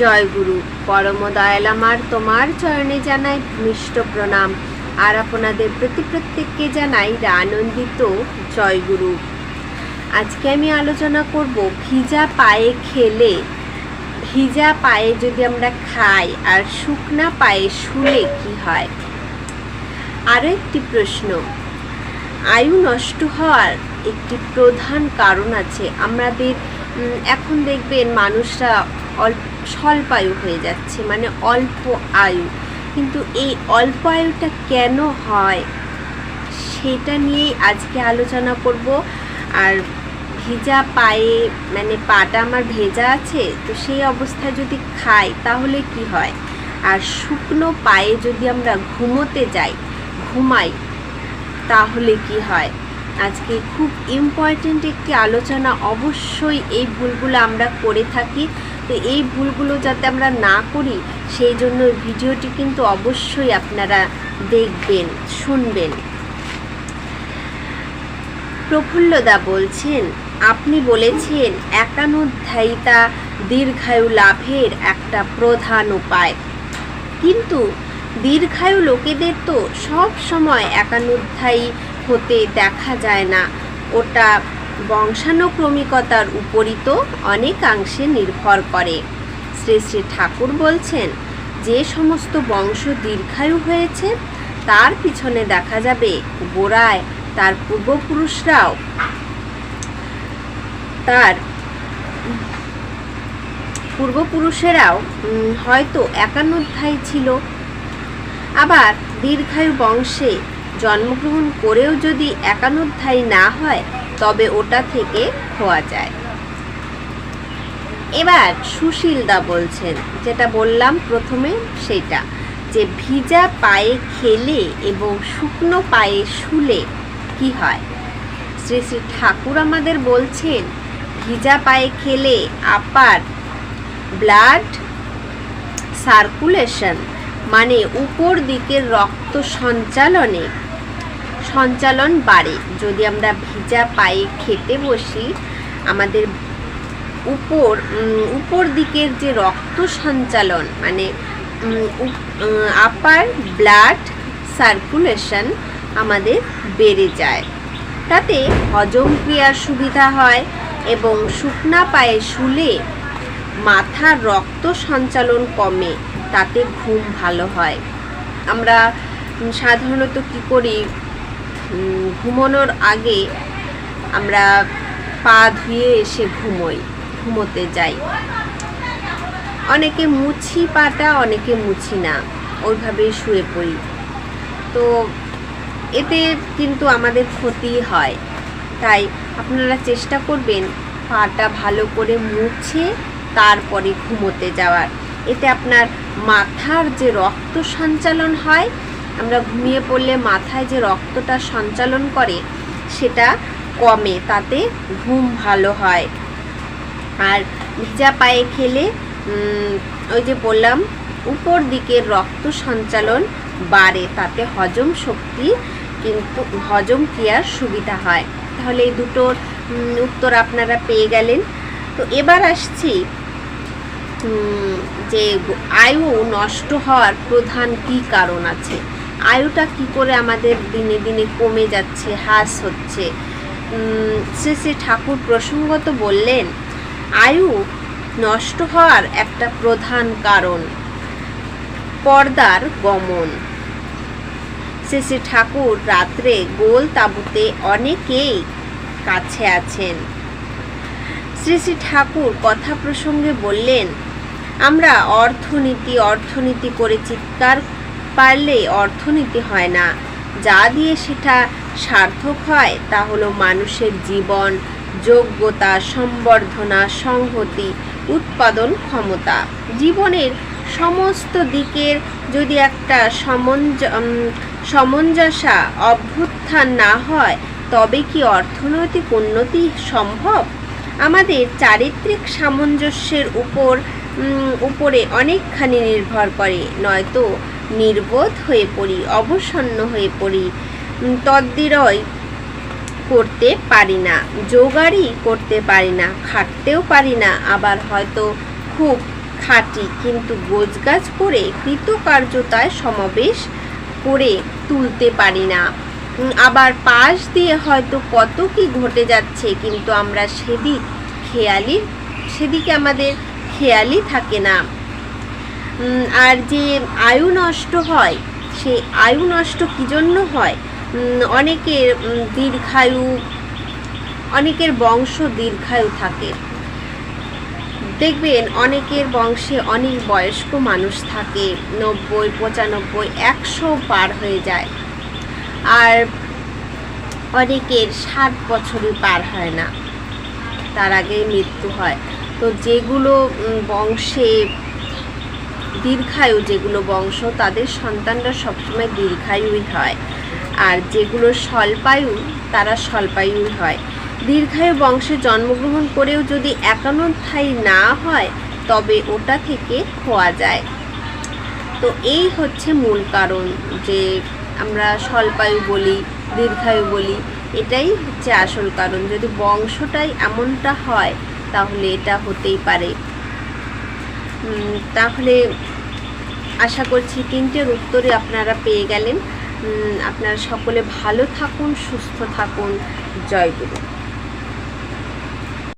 জয় গুরু। পরম দয়াল আমার তোমার চরণে জানাই মিষ্ট প্রণাম। আর আপনাদের প্রতি প্রত্যেককে জানাই আনন্দিত জয় গুরু। আজকে আমি আলোচনা করব ভিজা পায়ে খেলে, ভিজা পায়ে যদি আমরা খাই আর শুকনা পায়ে শুলে কি হয়? আরও একটি প্রশ্ন। আয়ু নষ্ট হওয়ার একটি প্রধান কারণ আছে। আমাদের এখন দেখবেন মানুষরা অল্প স্বল্পায়ু হয়ে যাচ্ছে মানে অল্প আয়ু। কিন্তু এই অল্প আয়ুটা কেন হয়, সেটা নিয়েই আজকে আলোচনা করব। আর ভিজা পায়ে মানে পাটা আমার ভেজা আছে, তো সেই অবস্থায় যদি খাই, তাহলে কি হয়? আর শুকনো পায়ে যদি আমরা ঘুমোতে যাই, ঘুমাই, তাহলে কি হয়? আজকে খুব ইম্পর্ট্যান্ট একটি আলোচনা। অবশ্যই এই ভুলগুলো আমরা করে থাকি। তো এই ভুলগুলো যাতে আমরা না করি, সেই জন্য ভিডিওটি কিন্তু অবশ্যই আপনারা দেখবেন, শুনবেন। প্রফুল্লদা বলছেন, আপনি বলেছেন একানোধ্যায়িতা দীর্ঘায়ু লাভের একটা প্রধান উপায়। কিন্তু দীর্ঘায়ু লোকেদের তো সব সময় একানোধ্যায়ী হতে দেখা যায় না। ওটা বংশানুক্রমিকতার উপরই তো অনেকাংশে নির্ভর করে। শ্রী শ্রী ঠাকুর বলছেন, যে সমস্ত বংশ দীর্ঘায়ু হয়েছে, তার পিছনে দেখা যাবে গোড়ায় তার পূর্বপুরুষরাও। তার পূর্বপুরুষেরাও হয়তো একানোধ্যায়ী ছিল। আবার দীর্ঘায়ু বংশে জন্মগ্রহণ করেও যদি একানোধ্যায়ী না হয় তবে ওটা থেকে খোয়া যায়। এবার সুশীলদা বলছেন, যেটা বললাম প্রথমে সেটা, যে ভিজা পায়ে খেলে এবং শুকনো পায়ে শুলে কি হয়? শ্রী শ্রী ঠাকুর আমাদের বলছেন, ভিজা পায়ে খেলে আপার ব্লাড সার্কুলেশন মানে উপর দিকের রক্ত সঞ্চালনে সঞ্চালন বাড়ে। যদি আমরা ভিজা পায়ে খেতে বসি, আমাদের উপর উপর দিকের যে রক্ত সঞ্চালন মানে আপার ব্লাড সার্কুলেশন আমাদের বেড়ে যায়। তাতে হজম ক্রিয়ার সুবিধা হয় এবং শুকনা পায়ে শুলে মাথার রক্ত সঞ্চালন কমে, তাতে ঘুম ভালো হয়। আমরা সাধারণত কি করি ঘুমানোর আগে আমরা পা ধুয়ে এসে ঘুমোই, ঘুমোতে যাই। অনেকে মুছি পাটা, অনেকে মুছি না ওইভাবে শুয়ে পড়ি। তো এতে কিন্তু আমাদের ক্ষতি হয়। তাই আপনারা চেষ্টা করবেন পাটা ভালো করে মুছে তারপরে ঘুমোতে যাওয়ার। এতে আপনার মাথার যে রক্ত সঞ্চালন হয় আমরা ঘুমিয়ে পড়লে মাথায় যে রক্তটা সঞ্চালন করে, সেটা কমে, তাতে ঘুম ভালো হয়। আর ভিজা পায়ে খেলে ওই যে বললাম, উপর দিকের রক্ত সঞ্চালন বাড়ে, তাতে হজম শক্তি কিন্তু, হজম ক্রিয়ার সুবিধা হয়। তাহলে এই দুটোর উত্তর আপনারা পেয়ে গেলেন। তো এবার আসছি যে আয়ু নষ্ট হওয়ার প্রধান কি কারণ আছে? আয়ুটা কি করে আমাদের দিনে দিনে কমে যাচ্ছে, হ্রাস হচ্ছে? শ্রী শ্রী ঠাকুর প্রসঙ্গত বললেন, আয়ু নষ্ট হওয়ার একটা প্রধান কারণ পর্দার গমন। শ্রী শ্রী ঠাকুর রাত্রে গোল তাঁবুতে অনেকেই কাছে আছেন। শ্রী শ্রী ঠাকুর কথা প্রসঙ্গে বললেন, আমরা অর্থনীতি অর্থনীতি করে চিৎকার পারলে অর্থনীতি হয় না। যা দিয়ে সেটা সার্থক হয় তা হলো মানুষের জীবন, যোগ্যতা, সম্বর্ধনা, সংহতি, উৎপাদন ক্ষমতা। জীবনের সমস্ত দিকের যদি একটা সমঞ্জ সমঞ্জসা অভ্যুত্থান না হয়, তবে কি অর্থনৈতিক উন্নতি সম্ভব? আমাদের চারিত্রিক সামঞ্জস্যের উপর উপরে অনেকখানি নির্ভর করে, নয়তো নির্বোধ হয়ে পড়ি, অবসন্ন হয়ে পড়ি। তদ্বিরয় করতে পারি না, জোগাড়ই করতে পারি না, খাটতেও পারি না, আবার হয়তো খুব খাঁটি, কিন্তু গোছগাছ করে কৃতকার্যতায় সমাবেশ করে তুলতে পারি না। আবার পাশ দিয়ে হয়তো কত কি ঘটে যাচ্ছে, কিন্তু আমরা সেদিক খেয়ালি, সেদিকে আমাদের খেয়ালি থাকে না। আর যে আয়ু নষ্ট হয়, সেই আয়ু নষ্ট কী জন্য হয় অনেকের দীর্ঘায়ু, অনেকের বংশ দীর্ঘায়ু থাকে। দেখবেন, অনেকের বংশে অনেক বয়স্ক মানুষ থাকে, নব্বই, পঁচানব্বই, একশো পার হয়ে যায়। আর অনেকের ষাট বছরই পার হয় না। তার আগে মৃত্যু হয়। তো যেগুলো বংশে দীর্ঘায়ু যেগুলো বংশ, তাদের সন্তানরা সবসময় দীর্ঘায়ুই হয়। আর যেগুলো স্বল্পায়ু, তারা স্বল্পায়ুই হয়। দীর্ঘায়ু বংশে জন্মগ্রহণ করেও যদি একানোধ্যায়ী না হয়, তবে ওটা থেকে হওয়া যায়। তো এই হচ্ছে মূল কারণ যে আমরা স্বল্পায়ু বলি, দীর্ঘায়ু বলি। এটাই হচ্ছে আসল কারণ। যদি বংশটাই এমনটা হয়, তাহলে এটা হতেই পারে। তাহলে আশা করছি তিনটের উত্তরে আপনারা পেয়ে গেলেন। আপনারা সকলে ভালো থাকুন, সুস্থ থাকুন। জয় গুরু।